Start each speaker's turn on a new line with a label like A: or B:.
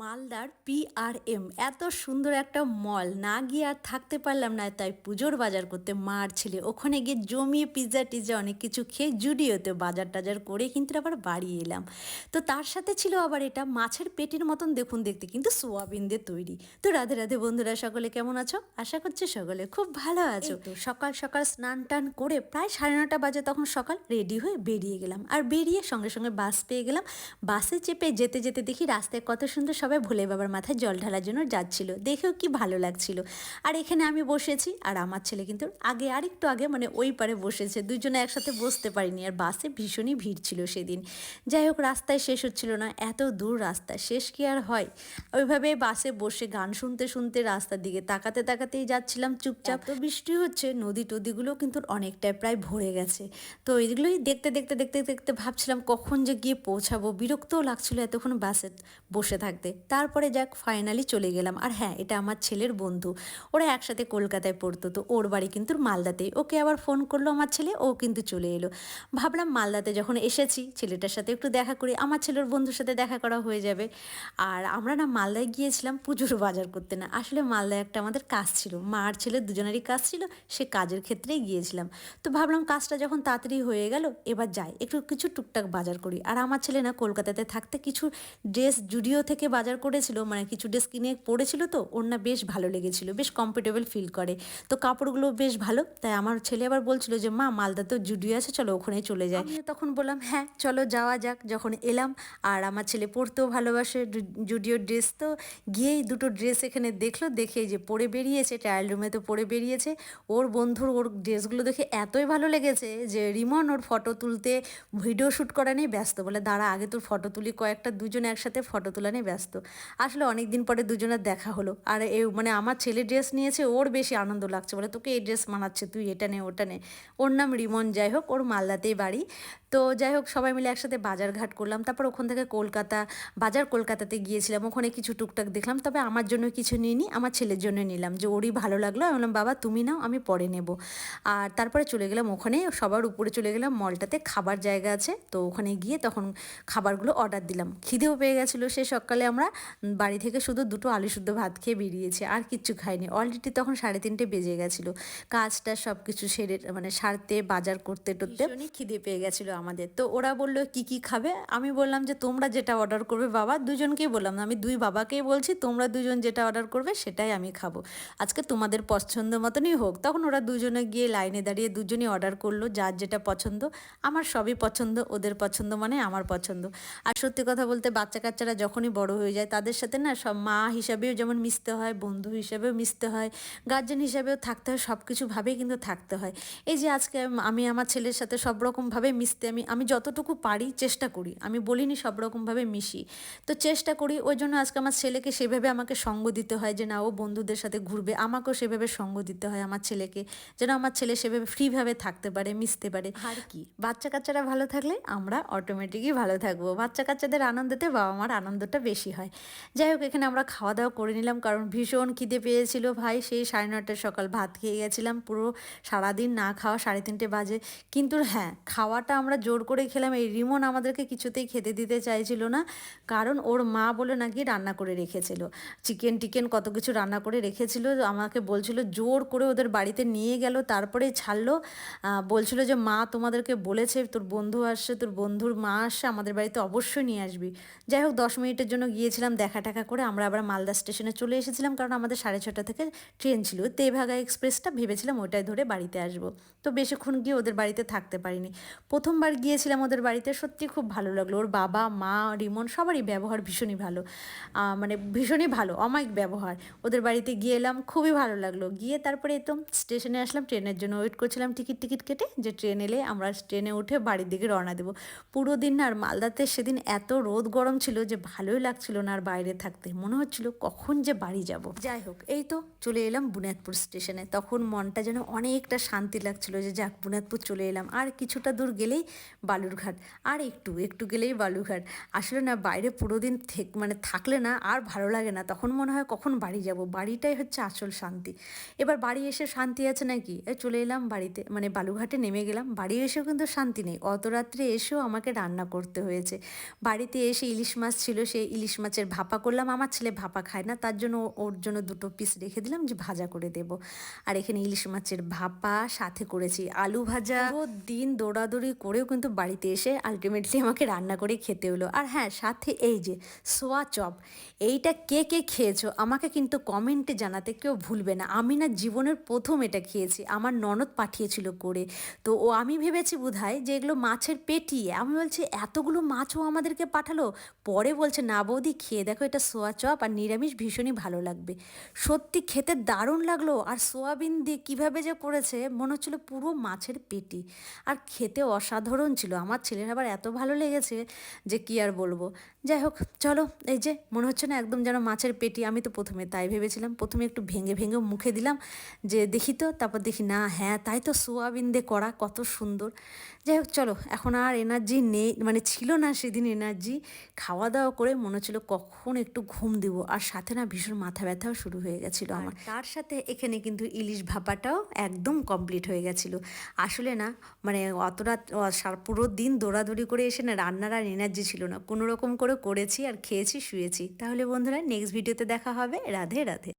A: মালদার পিআরএম এত সুন্দর একটা মল না গিয়ে আর থাকতে পারলাম না তাই পুজোর বাজার করতে মার ছেলে। ওখানে গিয়ে জমিয়ে পিৎজা টিজা অনেক কিছু খেয়ে জুডিওতে বাজার টাজার করে কিন্তু আবার বাড়ি এলাম। তো তার সাথে ছিল আবার এটা মাছের পেটির মতন দেখুন দেখতে কিন্তু সোয়াবিন দিয়ে তৈরি। তো রাধে রাধে বন্ধুরা সকলে কেমন আছো? আশা করছি সকলে খুব ভালো আছো। তো। সকাল সকাল স্নান টান করে প্রায় সাড়ে নটা বাজে তখন সকাল রেডি হয়ে বেরিয়ে গেলাম। আর বেরিয়ে সঙ্গে সঙ্গে বাস পেয়ে গেলাম। বাসে চেপে যেতে যেতে দেখি রাস্তায় কত সুন্দর সবাই ভোলে বাবার মাথায় জল ঢালার জন্য যাচ্ছিল। দেখেও কি ভালো লাগছিল। আর এখানে আমি বসেছি, আর আমার ছেলে কিন্তু আগে আরেকটু আগে মানে ওই পারে বসেছে। দুজনে একসাথে বসতে পারিনি, আর বাসে ভীষণই ভিড় ছিল সেদিন। যাই হোক, রাস্তায় শেষ হচ্ছিল না, এত দূর রাস্তা, শেষ কি আর হয়? ওইভাবে বাসে বসে গান শুনতে শুনতে রাস্তার দিকে তাকাতে তাকাতেই যাচ্ছিলাম চুপচাপ। তো বৃষ্টি হচ্ছে, নদী টদিগুলো কিন্তু অনেকটাই প্রায় ভরে গেছে। তো এইগুলোই দেখতে দেখতে দেখতে দেখতে ভাবছিলাম কখন যে গিয়ে পৌঁছাবো। বিরক্তও লাগছিল এতক্ষণ বাসে বসে থাকতে। তারপরে যাক ফাইনালি চলে গেলাম। আর হ্যাঁ এটা আমার ছেলের বন্ধু। ওরা একসাথে কলকাতায় পড়তো, তো ওর বাড়ি কিন্তু মালদাতেই। ওকে আবার ফোন করল আমার ছেলে, ও কিন্তু চলে এলো। ভাবলাম মালদাতে যখন এসেছি, ছেলেটার সাথে একটু দেখা করি, আমার ছেলের বন্ধুর সাথে দেখা করা হয়ে যাবে। আর আমরা না মালদায় গিয়েছিলাম পুজোর বাজার করতে না। আসলে মালদায় একটা আমাদের কাজ ছিল। মা আর ছেলের দুজনেরই কাজ ছিল, সে কাজের ক্ষেত্রেই গিয়েছিলাম। তো ভাবলাম কাজটা যখন তাড়াতাড়ি হয়ে গেল, এবার যাই। একটু কিছু টুকটাক বাজার করি। আর আমার ছেলে না কলকাতাতে থাকতে কিছু ড্রেস জুডিও থেকে বাজার করেছিল মানে কিছু ড্রেস কিনে পড়েছিল তো, ওর না বেশ ভালো লেগেছিল, বেশ কমফোর্টেবল ফিল করে। তো কাপড়গুলো বেশ ভালো, তাই আমার ছেলে আবার বলছিল যে, মা, মালদা তো জুডিও আছে, চলো ওখানে চলে আমিও তখন বললাম হ্যাঁ চলো যাওয়া যাক। যখন এলাম, আর আমার ছেলে পরতেও ভালোবাসে জুডিও ড্রেস তো, গিয়েই দুটো ড্রেস এখানে দেখল, দেখে যে পরে বেরিয়েছে ট্রায়াল রুমে তো পরে বেরিয়েছে। ওর বন্ধুর, ওর ড্রেসগুলো দেখে এতই ভালো লেগেছে যে, রিমন, ওর ফটো তুলতে ভিডিও শ্যুট করা নিয়ে ব্যস্ত, বলে, দাঁড়া, আগে তোর ফটো তুলি, কয়েকটা দুজনে একসাথে ফটো তোলা নিয়ে ব্যস্ত। আসলে অনেক দিন পরে দুজনের দেখা হলো। আর এ মানে আমার ছেলে ড্রেস নিয়েছে, ওর বেশি আনন্দ লাগছে বলে, তোকে এই ড্রেস মানাচ্ছে, তুই এটা নে, ওটা নে। ওর নাম রিমন, যাই হোক, ওর মালদাতেই বাড়ি। তো যাই হোক, সবাই মিলে একসাথে বাজার ঘাট করলাম। তারপর ওখান থেকে কলকাতা, বাজার কলকাতাতে গিয়েছিলাম। ওখানে কিছু টুকটাক দেখলাম, তবে আমার জন্য কিছু নিইনি, আমার ছেলের জন্য নিলাম। যে ওরই ভালো লাগল, আমি বললাম, বাবা, তুমি নাও, আমি পরে নেব। আর তারপরে চলে গেলাম ওখানে, সবার উপরে চলে গেলাম। মলটাতে খাবার জায়গা আছে, তো ওখানে গিয়ে তখন খাবারগুলো অর্ডার দিলাম। খিদেও পেয়ে গেছিল। সে সকালে আমরা বাড়ি থেকে শুধু দুটো আলু শুদ্ধ ভাত খেয়ে বেরিয়েছি, আর কিচ্ছু খাইনি। অলরেডি তখন সাড়ে তিনটে বেজে গেছিল। কাজটা সব কিছু সেরে মানে সারতে, বাজার করতে টরতে খিদে পেয়ে গেছিল আমাদের। তো ওরা বলল, কি কি খাবে? আমি বললাম যে, তোমরা যেটা অর্ডার করবে, বাবা। দুজনকেই বললাম আমি দুই বাবাকেই বলছি, তোমরা দুজন যেটা অর্ডার করবে, সেটাই আমি খাব। আজকে তোমাদের পছন্দ মতনই হোক। তখন ওরা দুজনে গিয়ে লাইনে দাঁড়িয়ে দুজনই অর্ডার করল, যার যেটা পছন্দ। আমার সবই পছন্দ, ওদের পছন্দ মানে আমার পছন্দ। আর সত্যি কথা বলতে বাচ্চা কাচ্চারা যখনই বড় হয়ে যায়। তাদের সাথে না সব মা হিসাবেও যেমন মিশতে হয় বন্ধু হিসাবেও মিশতে হয় গার্জেন হিসাবেও থাকতে হয় সব কিছুভাবেই কিন্তু থাকতে হয়। এই যে আজকে আমি আমার ছেলের সাথে সব রকমভাবে মিশতে আমি আমি যতটুকু পারি চেষ্টা করি। আমি বলিনি সব রকমভাবে মিশি। তো চেষ্টা করি ওই জন্য আজকে আমার ছেলেকে সেভাবে আমাকে সঙ্গ দিতে হয় যে না ও বন্ধুদের সাথে ঘুরবে আমাকেও সেভাবে সঙ্গ দিতে হয় আমার ছেলেকে যেন আমার ছেলে সেভাবে ফ্রিভাবে থাকতে পারে মিশতে পারে। আর কি? বাচ্চা কাচ্চারা ভালো থাকলে আমরা অটোমেটিকই ভালো থাকব। বাচ্চা কাচ্চাদের আনন্দতে বাবা মার আনন্দটা বেশি হয়। যাই হোক, এখানে আমরা খাওয়া দাওয়া করে নিলাম, কারণ ভীষণ খিদে পেয়েছিল ভাই। সেই সাড়ে নটার সকাল ভাত খেয়ে গেছিলাম, পুরো সারাদিন না খাওয়া সাড়ে তিনটে বাজে। কিন্তু হ্যাঁ খাওয়াটা আমরা জোর করে খেলাম। এই রিমন আমাদেরকে কিছুতেই খেতে দিতে চাইছিল না, কারণ ওর মা বলে নাকি রান্না করে রেখেছিল। চিকেন টিকেন কত কিছু রান্না করে রেখেছিল, আমাকে বলছিল জোর করে ওদের বাড়িতে নিয়ে গেল, তারপরে ছাড়লো। বলছিল যে, মা তোমাদেরকে বলেছে, তোর বন্ধু আসছে, তোর বন্ধুর মা আসছে, আমাদের বাড়িতে অবশ্যই নিয়ে আসবি। যাই হোক, দশ মিনিটের জন্য গিয়েছিলাম দেখা টাকা করে, আমরা আবার মালদা স্টেশনে চলে এসেছিলাম কারণ আমাদের সাড়ে ছটা থেকে ট্রেন ছিল। তেভাগা এক্সপ্রেসটা ভেবেছিলাম ওটাই ধরে বাড়িতে আসব। তো বেশিক্ষণ গিয়ে ওদের বাড়িতে থাকতে পারিনি। প্রথমবার গিয়েছিলাম ওদের বাড়িতে, সত্যি খুব ভালো লাগল। ওর বাবা, মা, রিমন সবারই ব্যবহার ভীষণই ভালো। মানে ভীষণই ভালো, অমায়িক ব্যবহার। ওদের বাড়িতে গিয়ে এলাম, খুবই ভালো লাগল। গিয়ে তারপরে তো স্টেশনে আসলাম, ট্রেনের জন্য ওয়েট করছিলাম টিকিট টিকিট কেটে যে ট্রেন এলে আমরা ট্রেনে উঠে বাড়ির দিকে রওনা দেবো। পুরো দিন আর মালদাতে সেদিন এত রোদ গরম ছিল যে ভালোই লাগছিল। না আর বাইরে থাকতে। মনে হচ্ছিল, কখন যে বাড়ি যাব? যাই হোক, এই তো চলে এলাম বুনিয়াদপুর স্টেশনে। তখন মনটা যেন অনেকটা শান্তি লাগছিল যে, যাক বুনিয়াদপুর চলে এলাম। আর কিছুটা দূর গেলেই বালুরঘাট। আর একটু একটু গেলেই বালুরঘাট। আসলে না, বাইরে পুরো দিন মানে থাকলে না আর ভালো লাগে না। তখন মনে হয়, কখন বাড়ি যাব? বাড়িটাই হচ্ছে আসল শান্তি। এবার বাড়ি এসে শান্তি আছে নাকি? চলে এলাম বাড়িতে। মানে বালুঘাটে নেমে গেলাম। বাড়ি এসেও কিন্তু শান্তি নেই। অত রাত্রে এসেও আমাকে রান্না করতে হয়েছে। বাড়িতে এসে ইলিশ মাছ ছিল, সেই ইলিশ মাছ মাছের ভাপা করলাম, আমার ছেলে ভাপা খায় না, তার জন্য ওর জন্য দুটো পিস রেখে দিলাম, যে ভাজা করে দেব। আর এখানে ইলিশ মাছের ভাপা, সাথে করেছি আলু ভাজা। ও দিন দৌড়াদৌড়ি করেও কিন্তু বাড়িতে এসে আলটিমেটলি আমাকে রান্না করে খেতে হলো। আর হ্যাঁ সাথে এই যে সোয়া চপ, এইটা কে কে খেয়েছো? আমাকে কিন্তু কমেন্টে জানাতে কেউ ভুলবে না। আমি না জীবনের প্রথম এটা খেয়েছি, আমার ননদ পাঠিয়েছিল করে। তো ও, আমি ভেবেছি বোধহয় যে এগুলো মাছের পেটি আমি বলছি, এতগুলো মাছও আমাদেরকে পাঠালো? পরে বলছে, না বৌদি খেয়ে দেখো এটা সোয়া চপ আর নিরামিষ ভীষণই ভালো লাগবে। সত্যি খেতে দারুণ লাগল আর সোয়াবিন দিয়ে কীভাবে যে করেছে, মনে হচ্ছিল পুরো মাছের পেটি। আর খেতে অসাধারণ ছিল, আমার ছেলের আবার এত ভালো লেগেছে যে কি আর বলব। যাই হোক, চলো, এই যে মনে হচ্ছে না একদম যেন মাছের পেটি, আমি তো প্রথমে তাই ভেবেছিলাম, প্রথমে একটু ভেঙে ভেঙে মুখে দিলাম যে দেখি তো, তারপর দেখি না হ্যাঁ তাই তো সোয়াবিন দিয়ে করা, কত সুন্দর। যাই হোক, চলো, এখন আর এনার্জি নেই মানে ছিল না সেদিন এনার্জি খাওয়া দাওয়া করে মনে হচ্ছিল কখন একটু ঘুম দিব? আর সাথে না ভীষণ মাথা ব্যথাও শুরু হয়ে গেছিল আমার। তার সাথে এখানে কিন্তু ইলিশ ভাপাটাও একদম কমপ্লিট হয়ে গেছিল। আসলে না মানে অতটা রাত পুরো দিন দৌড়াদৌড়ি করে এসে না রান্নার আর এনার্জি ছিল না। কোনো রকম করে করেছি আর খেয়েছি শুয়েছি। তাহলে বন্ধুরা নেক্সট ভিডিওতে দেখা হবে। রাধে রাধে।